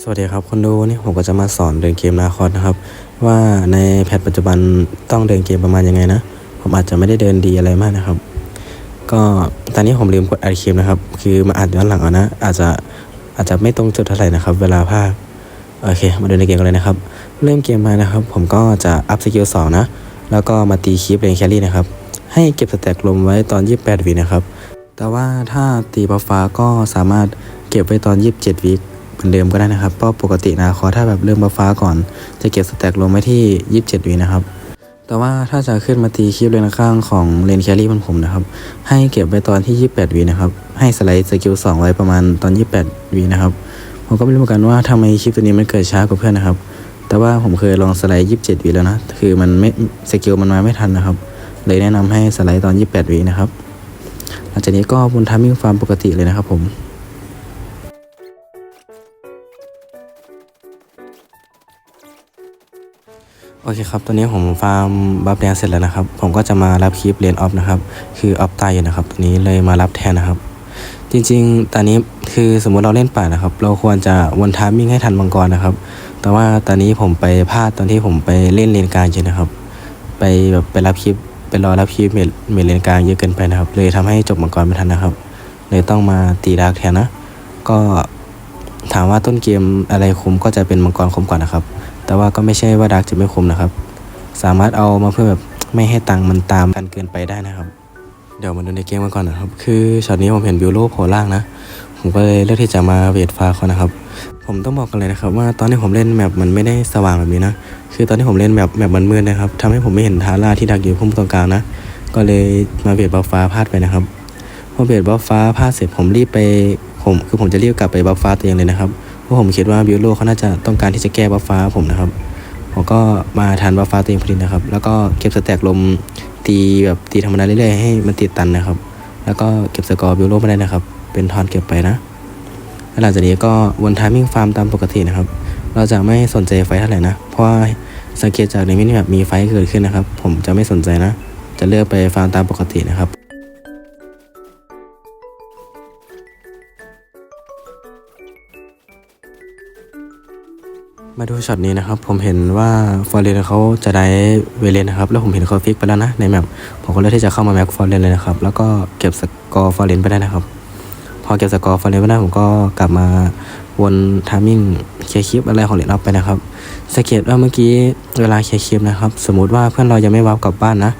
สวัสดีครับคนดูวันนี่ผมก็จะมาสอนเดินเกมนาคอสนะครับ ว่าในแพทปัจจุบันต้องเดินเกมประมาณยังไงนะ ผมอาจจะไม่ได้เดินดีอะไรมากนะครับ ก็ตอนนี้ผมลืมกดอัดคลิปนะครับ คือมาอัดย้อนหลังเอานะ อาจจะอาจจะไม่ตรงจุดเท่าไหร่นะครับ เวลาภาคโอเค มาเดินในเกมกันเลยนะครับ เริ่มเกมมานะครับ ผมก็จะอัพสกิลสองนะ แล้วก็มาตีคีปเลนแครี่นะครับ ให้เก็บสแต็กลมไว้ตอน 28วินะครับแต่ว่าถ้าตีบัฟฟ้าก็สามารถเก็บไว้ตอน 27วิ เหมือนเดิมก็ได้นะครับเพราะปกตินะคอถ้าแบบเริ่มบัฟฟ้าก่อน จะเก็บสแต็กลงไว้ที่ 27วินะครับแต่ว่าถ้าจะขึ้นมาตีคลิปเลนข้างของเลนแครี่มันผมนะครับ ให้เก็บไว้ตอนที่ 28วินะครับ ให้สไลด์สกิล2ไว้ประมาณตอน 28วินะครับ ผมก็ไม่รู้เหมือนกันว่าทำไมคลิปตัวนี้มันเกิดช้ากว่าเพื่อนนะครับ แต่ว่าผมเคยลองสไลด์27วิแล้วนะ คือมันไม่สกิลมันมาไม่ทันนะครับ เลยแนะนำให้สไลด์ตอน 28วินะครับ หลังจากนี้ก็บนทามมิ่งฟาร์มปกติเลยนะครับผม โอเคครับ ตอนนี้ผมฟาร์มบัฟแดงเสร็จแล้วนะครับ ผมก็จะมารับคลิปเรียนออฟนะครับ คือออฟตายอยู่นะครับ ตัวนี้เลยมารับแทนนะครับ จริงๆ ตอนนี้คือสมมุติเราเล่นป่านะครับ เราควรจะวนทามมิ่งให้ทันมังกรนะครับ แต่ว่าตอนนี้ผมไปพลาดตอนที่ผมไปเล่นเลนกลางเยอะนะครับ ไปแบบไปรับคลิปไปรอรับคลิปเมดเมดเลนกลางเยอะเกินไปนะครับ เลยทำให้จบมังกรไม่ทันนะครับ เลยต้องมาตีดาร์กแทนนะ ก็ถามว่าต้นเกมอะไรคุ้มก็จะเป็นมังกรคุ้มก่อนนะครับ แต่ว่าก็ไม่ใช่ว่าดาร์กจะไม่คุมนะครับ สามารถเอามาเพื่อแบบไม่ให้ตังค์มันตามกันเกินไปได้นะครับเดี๋ยวมาดูในเกมกันก่อนนะครับ คือช็อตนี้ผมเห็นบิวโลโผล่ล่างนะ ผมก็เลยเลือกที่จะมาเวทฟ้าเขานะครับ ผมต้องบอกกันเลยนะครับ ว่าตอนที่ผมเล่นแมปมันไม่ได้สว่างแบบนี้นะ คือตอนที่ผมเล่นแมปแมปมันมืดนะครับทำให้ผมไม่เห็นทาร่าที่ดักอยู่พุ่มตรงกลางนะ ก็เลยมาเวทบัฟฟ้าพลาดไปนะครับ พอเวทบัฟฟ้าพลาดเสร็จผมรีบไป ผมคือผมจะรีบกลับไปบัฟฟ้าตัวเองเลยนะครับ เพราะผมคิดว่าบิวโลเขาน่าจะต้องการที่จะแก้บัฟฟ้าผมนะครับ ผมก็มาทันบัฟฟ้าตัวเองพอดีนะครับ แล้วก็เก็บสแต็กลมตีแบบตีธรรมดาเรื่อยๆให้มันติดตันนะครับ แล้วก็เก็บสกอร์บิวโลไม่ได้นะครับ เป็นทอนเก็บไปนะแล้วหลังจากนี้ก็วนทามมิ่งฟาร์มตามปกตินะครับ เราจะไม่สนใจไฟเท่าไหร่นะ เพราะว่าสังเกตจากในมินิแบบมีไฟเกิดขึ้นนะครับ ผมจะไม่สนใจนะ จะเลือกไปฟาร์มตามปกตินะครับ มาดูช็อตนี้นะครับ ผมเห็นว่าฟอร์เรนเขาจะได้เวเลนนะครับ แล้วผมเห็นเขาฟิกไปแล้วนะในแมปผมก็เลยที่จะเข้ามาแม็กฟอร์เรนเลยนะครับ แล้วก็เก็บสกอร์ฟอร์เรนไปได้นะครับ พอเก็บสกอร์ฟอร์เรนไปได้ผมก็กลับมาวนทามิ่งเคลียร์คลิปอะไรของเลนออฟไปนะครับสังเกตว่าเมื่อกี้เวลาเคลียร์คลิปนะครับ สมมุติว่าเพื่อนเรายังไม่วาร์ปกลับบ้านนะ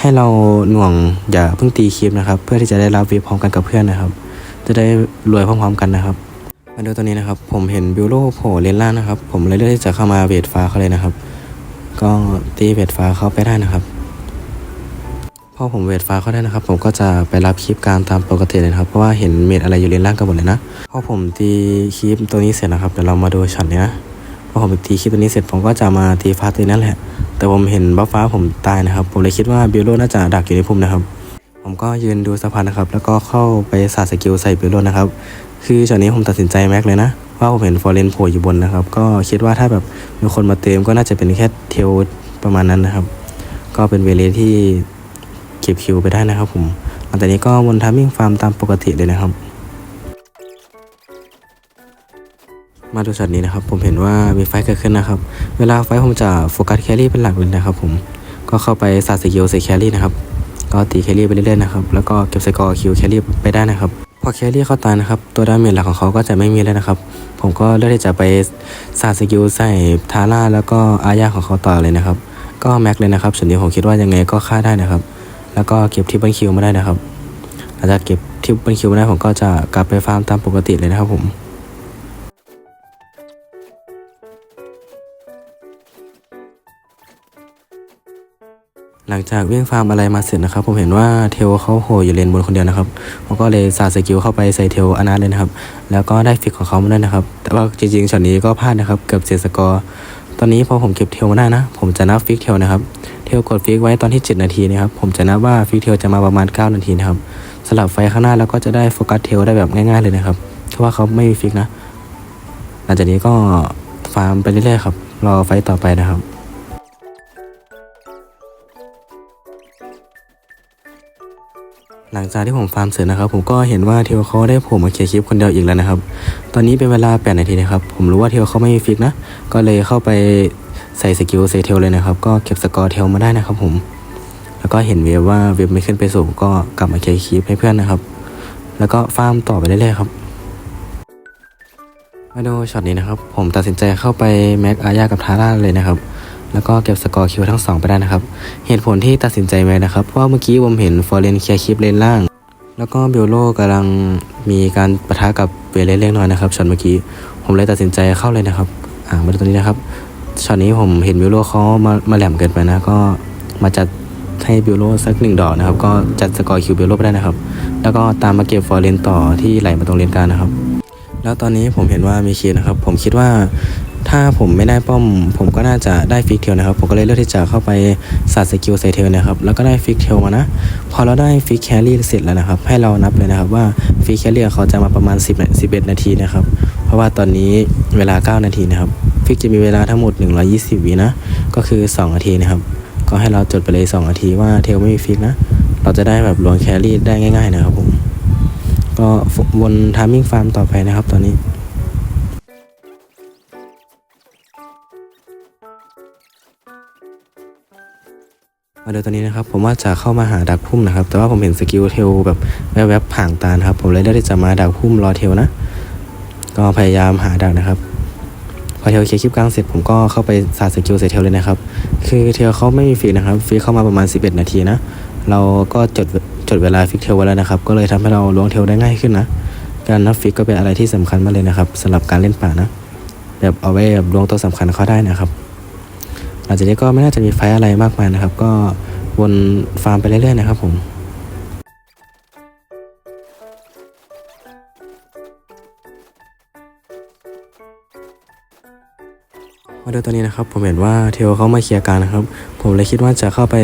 ให้เราหน่วงอย่าเพิ่งตีคลิปนะครับ เพื่อที่จะได้รับวีพร้อมกันกับเพื่อนนะครับ จะได้รวยพร้อมๆกันนะครับ มาดูตัวนี้นะครับ ผมเห็นบิวโลโผล่เลนล่างนะครับ ผมเลยเลือกที่จะเข้ามาเวทฟ้าเขาเลยนะครับ ก็ตีเวทฟ้าเขาไปได้นะครับ พอผมเวทฟ้าเขาได้นะครับ ผมก็จะไปรับคลิปการตามปกติเลยนะครับ เพราะว่าเห็นเมดอะไรอยู่เลนล่างกันหมดเลยนะ พอผมตีคลิปตัวนี้เสร็จนะครับ เดี๋ยวเรามาดูช็อตนี้นะ พอผมตีคลิปตัวนี้เสร็จผมก็จะมาตีฟ้าตัวนี้นั่นแหละ แต่ผมเห็นบัฟฟ้าผมตายนะครับ ผมเลยคิดว่าบิวโลน่าจะดักอยู่ในพุ่มนะครับ ผมก็ยืนดูสะพานนะครับ แล้วก็เข้าไปสาดสกิลใส่บิวโลนะครับ คือช็อตนี้ผมตัดสินใจแม็กเลยนะ ว่าผมเห็นฟอร์เรนโผล่อยู่บนนะครับ ก็คิดว่าถ้าแบบมีคนมาเติมก็น่าจะเป็นแค่เทลประมาณนั้นนะครับ ก็เป็นเวเลที่เก็บคิวไปได้นะครับผมหลังจากนี้ก็วนทามมิ่งฟาร์มตามปกติเลยนะครับ มาดูช็อตนี้นะครับ ผมเห็นว่ามีไฟเกิดขึ้นนะครับ เวลาไฟผมจะโฟกัสแครี่เป็นหลักเลยนะครับ ผมก็เข้าไปสาดสกิลใส่แครี่นะครับก็ตีแครี่ไปเรื่อยๆนะครับ แล้วก็เก็บสกอร์คิวแครี่ไปได้นะครับ พอแครี่เขาตายนะครับ ตัวดาเมจหลักของเขาก็จะไม่มีแล้วนะครับ ผมก็เลือกที่จะไปสาดสกิลใส่ทาร่าแล้วก็อาญาของเขาต่อเลยนะครับ ก็แม็กเลยนะครับส่วนนี้ผมคิดว่ายังไงก็ฆ่าได้นะครับ แล้วก็เก็บทิปเปิลคิวมาได้นะครับหลังจากเก็บทิปเปิลคิวมาได้ผมก็จะกลับไปฟาร์มตามปกติเลยนะครับผม หลังจากวิ่งฟาร์มอะไรมาเสร็จนะครับ ผมเห็นว่าเทลเขาโหอยู่เลนบนคนเดียวนะครับผมก็เลยสาดสกิลเข้าไปใส่เทลอนาเลยนะครับ แล้วก็ได้ฟิกของเขามาด้วยนะครับ แต่ว่าจริงๆช็อตนี้ก็พลาดนะครับ เกือบเสียสกอร์ตอนนี้พอผมเก็บเทลมาได้นะ ผมจะนับฟิกเทลนะครับ เทลกดฟิกไว้ตอนที่ 7 นาทีนะครับ ผมจะนับว่าฟิกเทลจะมาประมาณ 9 นาทีนะครับสลับไฟข้างหน้าแล้วก็จะได้โฟกัสเทลได้แบบง่ายๆเลยนะครับเพราะว่าเขาไม่มีฟิกนะ หลังจากนี้ก็ฟาร์มไปเรื่อยๆครับ รอไฟต่อไปนะครับ หลังจากที่ผมฟาร์มเสร็จนะครับ ผมก็เห็นว่าเทวเขาได้โผล่มาเคลียร์คลิปคนเดียวอีกแล้วนะครับ ตอนนี้เป็นเวลา8นาทีนะครับ ผมรู้ว่าเทวเขาไม่มีฟิกนะ ก็เลยเข้าไปใส่สกิลเซเทลเลยนะครับ ก็เก็บสกอร์เทลมาได้นะครับผม แล้วก็เห็นเวฟว่าเวฟไม่ขึ้นไปสูงก็กลับมาเคลียร์คลิปให้เพื่อนนะครับ แล้วก็ฟาร์มต่อไปเรื่อยๆครับ มาดูช็อตนี้นะครับ ผมตัดสินใจเข้าไปแม็กอาญากับทาร่าเลยนะครับ แล้วก็เก็บสกอร์คิวทั้งสองไปได้นะครับ เหตุผลที่ตัดสินใจแม็กนะครับ เพราะว่าเมื่อกี้ผมเห็นฟอร์เรนเคลียร์คลิปเลนล่าง แล้วก็เบลโลกำลังมีการปะทะกับเวเลสเล็กน้อยนะครับช็อตเมื่อกี้ผมเลยตัดสินใจเข้าเลยนะครับอ่ามาดูตรงนี้นะครับช็อตนี้ผมเห็นเบลโลเขามามาแหลมเกินไปนะก็มาจัดให้เบลโลสักหนึ่งดอกนะครับ ก็จัดสกอร์คิวเบลโลไปได้นะครับ แล้วก็ตามมาเก็บฟอร์เรนต่อที่ไหลมาตรงเลนกลางนะครับแล้วตอนนี้ผมเห็นว่ามีเคีย์นะครับ ผมคิดว่า ถ้าผมไม่ได้ป้อม ผมก็น่าจะได้ฟิกเทลนะครับ ผมก็เลยเลือกที่จะเข้าไปสัดสกิลใส่เทลนะครับ แล้วก็ได้ฟิกเทลมานะ พอเราได้ฟิกแครี่เสร็จแล้วนะครับ ให้เรานับเลยนะครับว่าฟิกแครี่เขาจะมาประมาณ 10 11 นาทีนะครับ เพราะว่าตอนนี้เวลา 9 นาทีนะครับ ฟิกจะมีเวลาทั้งหมด 120 วินะ ก็คือ 2 นาทีนะครับ ก็ให้เราจดไปเลย 2 นาทีว่าเทลไม่มีฟิกนะ เราจะได้แบบลวงแครี่ได้ง่าย ๆ นะครับผม ก็วนทามมิ่งฟาร์มต่อไปนะครับตอนนี้ มาดูตอนนี้นะครับผมว่าจะเข้ามาหาดักพุ่มนะครับ แต่ว่าผมเห็นสกิลเทลแบบแวบๆผ่างตานครับ ผมเลยเลือกที่จะมาดักพุ่มรอเทลนะ ก็พยายามหาดักนะครับ พอเทลเคลียร์คลิปกลางเสร็จผมก็เข้าไปสาดสกิลใส่เทลเลยนะครับ คือเทลเขาไม่มีฟีนะครับฟีเข้ามาประมาณ 11 นาทีนะ เราก็จดจดเวลาฟิกเทลไว้แล้วนะครับ ก็เลยทำให้เราล้วงเทลได้ง่ายขึ้นนะ การนับฟิกก็เป็นอะไรที่สำคัญมากเลยนะครับสำหรับการเล่นป่านะ แบบเอาไว้แบบล้วงตัวสำคัญเขาได้นะครับ หลังจากนี้ก็ไม่น่าจะมีไฟอะไรมากมายนะครับ ก็วนฟาร์มไปเรื่อยๆนะครับผมมาดูตัวนี้นะครับผมเห็นว่าเทลเขามาเคลียร์การนะครับ ผมเลยคิดว่าจะเข้าไป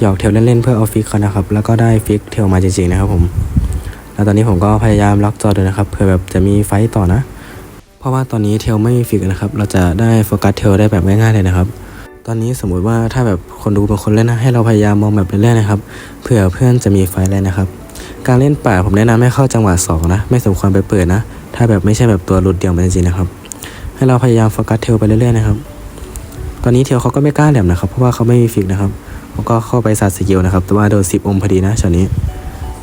หยอกเทลเล่นๆเพื่อเอาฟิกเขานะครับ แล้วก็ได้ฟิกเทลมาจริงๆนะครับผมแล้วตอนนี้ผมก็พยายามล็อกจอด้วยนะครับเพื่อแบบจะมีไฟต์ต่อนะ เพราะว่าตอนนี้เทลไม่มีฟิกนะครับ เราจะได้โฟกัสเทลได้แบบง่ายๆเลยนะครับ ตอนนี้สมมุติว่าถ้าแบบคนดูเป็นคนเล่นนะให้เราพยายามมองแบบเรื่อยๆนะครับเผื่อเพื่อนจะมีไฟต์เลยนะครับ การเล่นป่าผมแนะนำให้เข้าจังหวะสองนะไม่สมควรไปเปิดนะ ถ้าแบบไม่ใช่แบบตัวหลุดเดี่ยวมันจริงๆนะครับ ให้เราพยายามโฟกัสเทลไปเรื่อยๆนะครับ ตอนนี้เทลเขาก็ไม่กล้าแหลมนะครับ เพราะว่าเขาไม่มีฟิกนะครับผมก็เข้าไปสัดสกิลนะครับ แต่ว่าโดนสิบอมพอดีนะช็อตนี้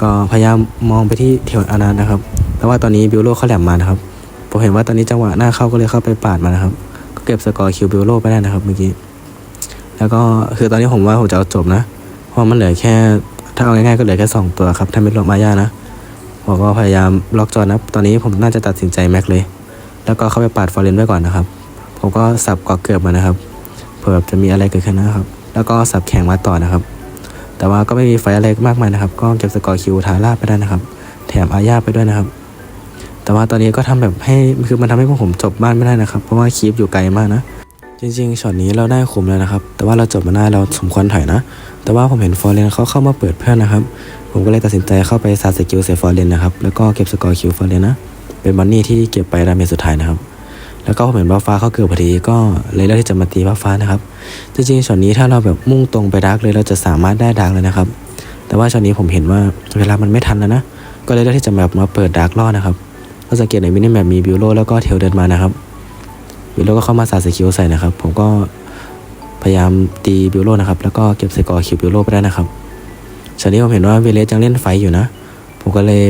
ก็พยายามมองไปที่เทลอานานะครับ แต่ว่าตอนนี้บิวโลเขาแหลมมานะครับผมเห็นว่าตอนนี้จังหวะหน้าเข้าก็เลยเข้าไปปาดมานะครับ ก็เก็บสกอร์คิวบิวโลไปได้นะครับเมื่อกี้ แล้วก็คือตอนนี้ผมว่าผมจะเอาจบนะ เพราะมันเหลือแค่ ถ้าเอาง่ายๆก็เหลือแค่สองตัวครับ ถ้าไม่รวมมาย่านะผมก็พยายามล็อกจอนะ ตอนนี้ผมน่าจะตัดสินใจแม็กเลย แล้วก็เข้าไปปาดฟอร์เรนไว้ก่อนนะครับ ผมก็สับกอเกือบมานะครับ เผื่อจะมีอะไรเกิดขึ้นนะครับ แล้วก็สับแข่งมาต่อนะครับ แต่ว่าก็ไม่มีไฟอะไรมากมายนะครับ ก็เก็บสกอร์คิวทาร่าไปได้นะครับ แถมอาญาไปด้วยนะครับ แต่ว่าตอนนี้ก็ทำแบบให้ คือมันทำให้พวกผมจบบ้านไม่ได้นะครับ เพราะว่าคีปอยู่ไกลมากนะ จริงๆช็อตนี้เราได้คุมแล้วนะครับ แต่ว่าเราจบมาได้เราสมควรถอยนะ แต่ว่าผมเห็นฟอร์เรนเขาเข้ามาเปิดเพื่อนนะครับ ผมก็เลยตัดสินใจเข้าไปซาสกิลเซฟอร์เรนนะครับ แล้วก็เก็บสกอร์คิวฟอร์เรนนะ เป็นบันนี่ที่เก็บไปดาเมจสุดท้ายนะครับ แล้วก็ผมเห็นว่าฟ้าเขาเกิดพอดีก็เลยเลือกที่จะมาตีว่าฟ้านะครับ จริงๆช็อตนี้ถ้าเราแบบมุ่งตรงไปดาร์กเลยเราจะสามารถได้ดาร์กเลยนะครับ แต่ว่าช็อตนี้ผมเห็นว่าเวลามันไม่ทันแล้วนะ ก็เลยเลือกที่จะแบบมาเปิดดาร์กล่อนะครับก็สังเกตในมินิแมปมีบิวโลแล้วก็เทลเดินมานะครับ บิลโลก็เข้ามาสาดสกิลใส่นะครับ ผมก็พยายามตีบิลโลนะครับ แล้วก็เก็บสกอร์คิวบิลโลไปได้นะครับช็อตนี้ผมเห็นว่าเวเลสยังเล่นไฟอยู่นะ ผมก็เลย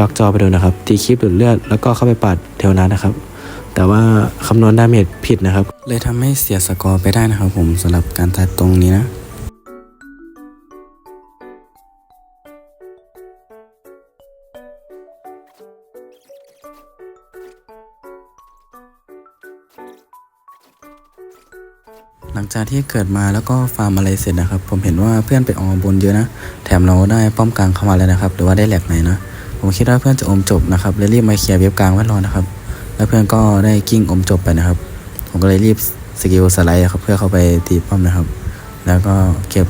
ล็อกจอไปดูนะครับ ตีคลิปดูดเลือด แล้วก็เข้าไปปาดเทลนัทนะครับ แต่ว่าคำนวณดาเมจผิดนะครับ เลยทำให้เสียสกอร์ไปได้นะครับผมสำหรับการตัดตรงนี้นะ จากที่เกิดมาแล้วก็ฟาร์มอะไรเสร็จนะครับ ผมเห็นว่าเพื่อนไปออมบนเยอะนะ แถมเราได้ป้อมกลางเข้ามาแล้วนะครับ หรือว่าได้แหลกไหนนะ ผมคิดว่าเพื่อนจะอมจบนะครับเลยรีบมาเคลียร์เว็บกลางไว้รอนะครับ แล้วเพื่อนก็ได้กิ้งอมจบไปนะครับ ผมก็เลยรีบสกิลสไลด์ครับเพื่อเข้าไปตีป้อมนะครับ แล้วก็เก็บ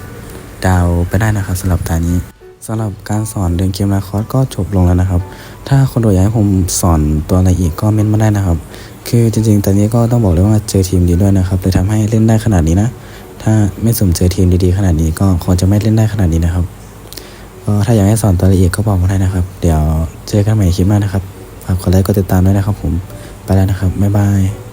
ดาวไปได้นะครับสำหรับตานี้ สำหรับการสอนเดินเกมนาคอสก็จบลงแล้วนะครับ ถ้าคนดูอยากให้ผมสอนตัวอะไรอีกก็เม้นมาได้นะครับ คือจริงๆ ตอนนี้ก็ต้องบอกเลยว่าเจอทีมดีด้วยนะครับเลยทำให้เล่นได้ขนาดนี้นะ ถ้าไม่สมเจอทีมดีๆขนาดนี้ก็คงจะไม่เล่นได้ขนาดนี้นะครับกก็ถ้าอยากให้สอนตัวละเอียดก็บอกมาได้นะครับ เดี๋ยวเจอกันใหม่คลิปหน้านะครับ ฝากกดไลค์กดติดตามด้วยนะครับผม ไปแล้วนะครับ บ๊ายบาย